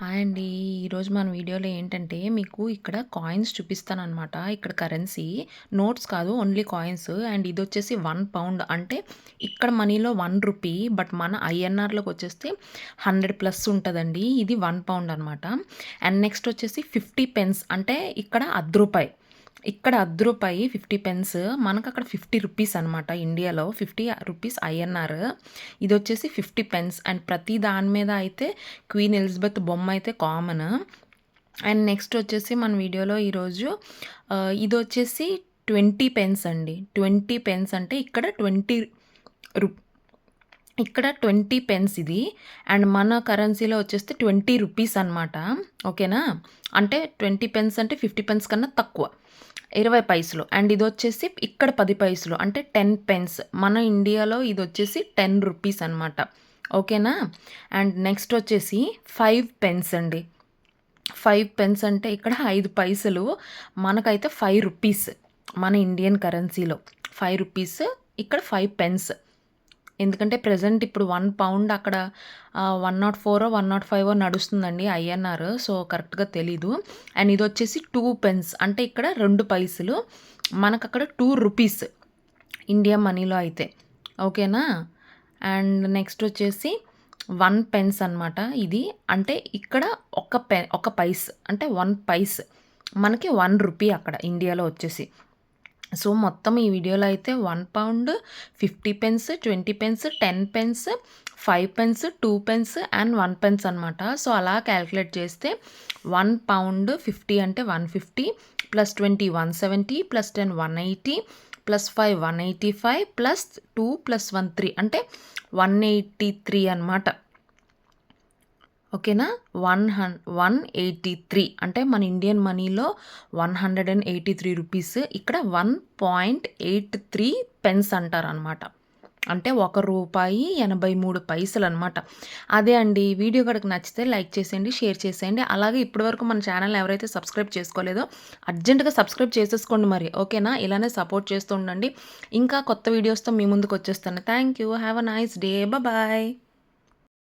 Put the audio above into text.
Hi అండి. ఈరోజు మన వీడియోలో ఏంటంటే, మీకు ఇక్కడ కాయిన్స్ చూపిస్తాననమాట. ఇక్కడ కరెన్సీ నోట్స్ కాదు. ఓన్లీ కాయిన్స్ అండ్ ఇది వచ్చేసి వన్ పౌండ్ అంటే ఇక్కడ మనీలో వన్ రూపీ. బట్ మన ఐఎన్ఆర్‌లోకి వచ్చేస్తే 100 ప్లస్ ఉంటుందండి ఇది వన్ పౌండ్ అనమాట. అండ్ నెక్స్ట్ వచ్చేసి 50 పెన్స్ అంటే ఇక్కడ అర్ధ రూపాయి. ఇక్కడ అర్ధ రూపాయి 50 పెన్స్. మనకు అక్కడ ఫిఫ్టీ రూపీస్ అనమాట ఇండియాలో. 50 రూపీస్ ఐఎన్ఆర్. ఇది వచ్చేసి ఫిఫ్టీ పెన్స్ అండ్ ప్రతి దాని మీద అయితే క్వీన్ ఎలిజబెత్ బొమ్మ అయితే కామన్. అండ్ నెక్స్ట్ వచ్చేసి మన వీడియోలో ఈరోజు ఇది వచ్చేసి ట్వంటీ పెన్స్ అండి. 20 పెన్స్ అంటే ఇక్కడ ట్వంటీ రూ ఇక్కడ 20 పెన్స్ ఇది. అండ్ మన కరెన్సీలో వచ్చేస్తే 20 రూపీస్ అనమాట. ఓకేనా? అంటే 20 పెన్స్ అంటే 50 పెన్స్ కన్నా తక్కువ. 20 పైసలు. అండ్ ఇది వచ్చేసి ఇక్కడ పది పైసలు. అంటే 10 పెన్స్. మన ఇండియాలో ఇది వచ్చేసి టెన్ రూపీస్ అనమాట. ఓకేనా? అండ్ నెక్స్ట్ వచ్చేసి ఫైవ్ పెన్స్ అండి. ఫైవ్ పెన్స్ అంటే ఇక్కడ ఐదు పైసలు. మనకైతే ఫైవ్ రూపీస్. మన ఇండియన్ కరెన్సీలో. Five rupees. ఇక్కడ ఫైవ్ పెన్స్. ఎందుకంటే ప్రజెంట్ ఇప్పుడు వన్ పౌండ్ అక్కడ ఆహ్, 104 105 నడుస్తుందండి ఐఎన్ఆర్. సో, కరెక్ట్‌గా తెలీదు. అండ్ ఇది వచ్చేసి టూ పెన్స్. అంటే ఇక్కడ రెండు పైసలు. మనకక్కడ 2 రూపీస్. ఇండియా మనీలో అయితే. ఓకేనా? అండ్ నెక్స్ట్ వచ్చేసి వన్ పెన్స్ అనమాట ఇది. అంటే ఇక్కడ ఒక పెన్ ఒక పైస్. అంటే వన్ పైస్. మనకి వన్ రూపీ అక్కడ ఇండియాలో వచ్చేసి. సో మొత్తం ఈ వీడియోలో అయితే one pound fifty pence twenty pence ten pence five pence two pence and one pence అనమాట సో అలా క్యాలిక్యులేట్ చేస్తే వన్ పౌండ్ ఫిఫ్టీ అంటే one fifty plus twenty one seventy plus ten one eighty plus five one eighty five plus two plus one three అంటే one eighty three అనమాట ఓకేనా? One హన్ 183 అంటే మన Indian మనీలో 183 రూపీస్. ఇక్కడ 1.83 పెన్స్ అంటారు అనమాట అంటే ఒక రూపాయి ఎనభై మూడు పైసలు అనమాట అదే అండి. వీడియో కనుక నచ్చితే లైక్ చేసేయండి, షేర్ చేసేయండి. అలాగే ఇప్పటివరకు మన ఛానల్ ఎవరైతే సబ్స్క్రైబ్ చేసుకోలేదో అర్జెంట్‌గా సబ్స్క్రైబ్ చేసేసుకోండి మరి. ఓకేనా? ఇలానే సపోర్ట్ చేస్తూ ఉండండి. ఇంకా కొత్త వీడియోస్‌తో మీ ముందుకు వచ్చేస్తాను. Thank you. Have a nice day. Bye.